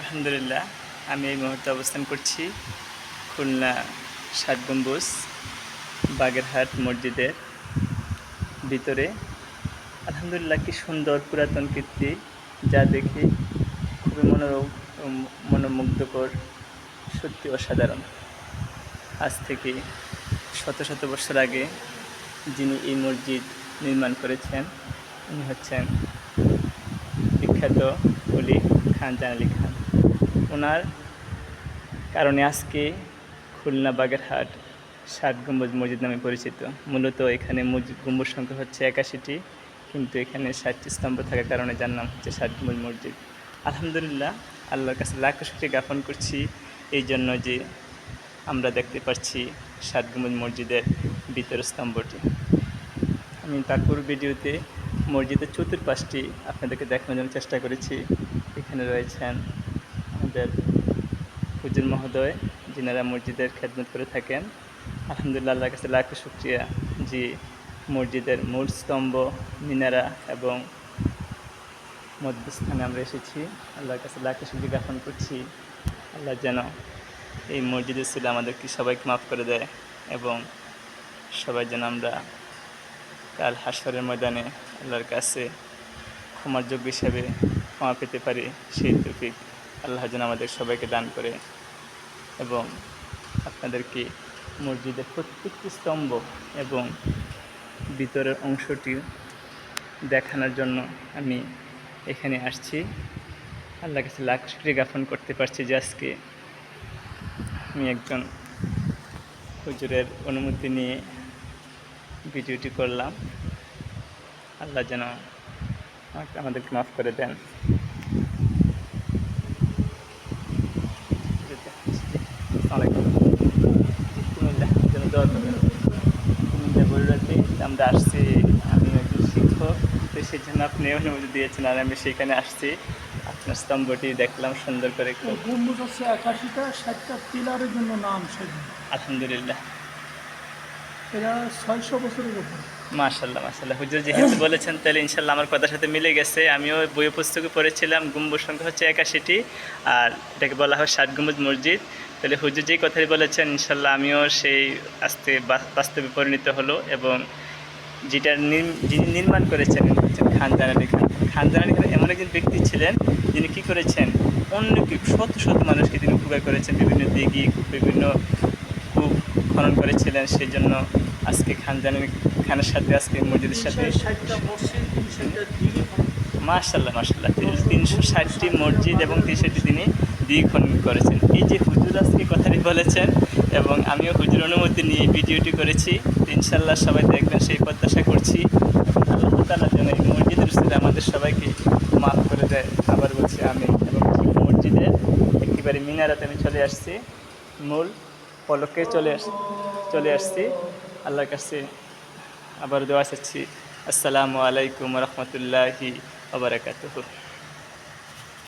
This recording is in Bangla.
আলহামদুলিল্লাহ, আমি এই মুহূর্তে অবস্থান করছি খুলনা ষাট গম্বুজ, বাগেরহাট মসজিদের ভিতরে। আলহামদুলিল্লাহ, কি সুন্দর পুরাতন কীর্তি যা দেখি খুবই মনোরম, মনোমুগ্ধকর, সত্যি অসাধারণ। আজ থেকে শত শত বছর আগে যিনি এই মসজিদ নির্মাণ করেছেন, উনি হচ্ছেন বিখ্যাত অলি খান জানালি ওনার কারণে আজকে খুলনা বাগেরহাট ষাট গম্বুজ মসজিদ নামে পরিচিত। মূলত এখানে মসজিদ গম্বুজ সংখ্যা হচ্ছে একাশিটি, কিন্তু এখানে ষাটটি স্তম্ভ থাকার কারণে যার নাম হচ্ছে ষাট গম্বুজ মসজিদ। আলহামদুলিল্লাহ, আল্লাহর কাছে লাখ শুক্রিয়া জ্ঞাপন করছি এই জন্য যে আমরা দেখতে পাচ্ছি ষাট গম্বুজ মসজিদের ভিতর স্তম্ভটি। আমি তারপর ভিডিওতে মসজিদের চতুর্পাশটি আপনাদেরকে দেখানোর জন্য চেষ্টা করেছি। এখানে রয়েছেন আমাদের হুজুর মহোদয়, যিনারা মসজিদের খেদমত করে থাকেন, আলহামদুলিল্লাহ আল্লাহর কাছে লাখ শুক্রিয়া। যে মসজিদের মূল স্তম্ভ, মিনারা এবং মধ্যস্থানে আমরা এসেছি। আল্লাহর কাছে লাখ শুক্রিয়া জ্ঞাপন করছি। আল্লাহ যেন এই মসজিদের ছিল আমাদেরকে সবাইকে মাফ করে দেয় এবং সবাই যেন আমরা কাল হাসরের ময়দানে আল্লাহর কাছে ক্ষমার যোগ্য হিসাবে ক্ষমা পেতে পারি। সেই তৌফিক। আল্লাহ যেন আমাদের সবাইকে দান করে এবং আপনাদেরকে মসজিদের প্রত্যেকটি স্তম্ভ এবং ভিতরের অংশটি দেখানোর জন্য আমি এখানে আসছি। আল্লাহ কাছে লাখ শুক্রিয়া জ্ঞাপন করতে পারছি যে আজকে আমি একজন হুজুরের অনুমতি নিয়ে ভিডিওটি করলাম। আল্লাহ যেন আমাদেরকে মাফ করে দেন। আসসালামাইকুম। কুমিল্লা যেন দোয়া করবেন। কুমিল্লা বগুড়াতে আমরা আসছি। আমি একজন শিক্ষক তো সেই জন্য আপনি অনুমতি দিয়েছেন আর আমি সেখানে আসছি। আপনার স্তম্ভটি দেখলাম সুন্দর করে গম্বুজ হচ্ছে একাশিটা ষাটটা পিলারের জন্য নাম সেদিন আলহামদুলিল্লাহ। এরা ছয়শো বছরের উপর। মাশাল্লাহ মাশাল্লাহ। হুজুর যেহেতু বলেছেন তাহলে ইনশাল্লাহ আমার কথার সাথে মিলে গেছে। আমিও বই পুস্তকে পড়েছিলাম গম্বুজ সংখ্যা হচ্ছে একাশিটি আর এটাকে বলা হয় ষাট গম্বুজ মসজিদ। তাহলে হুজুর যেই কথাই বলেছেন ইনশাল্লাহ আমিও সেই আস্তে বাস্তবে পরিণত হলো এবং যেটা যিনি নির্মাণ করেছেন খান জানালি খান। খান জানালি খান এমন একজন ব্যক্তি ছিলেন যিনি কী করেছেন অন্য কি শত শত মানুষকে তিনি উপকার করেছেন বিভিন্ন দিঘি বিভিন্ন কূপ খনন করেছিলেন সেই জন্য আজকে খান জানালি খানের সাথে আজকে মসজিদের সাথে মার্শাল্লাহ মার্শাল্লাহ তিনশো ষাটটি মসজিদ এবং তিনশোটি তিনি দিক খনন করেছেন। এই যে হুজুর আজকে কথাটি বলেছেন এবং আমিও হুজুর অনুমতি নিয়ে ভিডিওটি করেছি। ইনশাল্লাহ সবাই দেখবেন সেই প্রত্যাশা করছি। আল্লাহ তালা যেন এই মসজিদের ছিল আমাদের সবাইকে মাফ করে দেয়। আবার বলছি আমি এবং ঠিক মসজিদের একেবারে মিনারাতে আমি চলে আসছি। মূল পলকে চলে আস, চলে আসছি। আল্লাহর কাছে আবার দোয়া চাচ্ছি। আসসালামু আলাইকুম রহমতুল্লাহি আবরাকাতুহ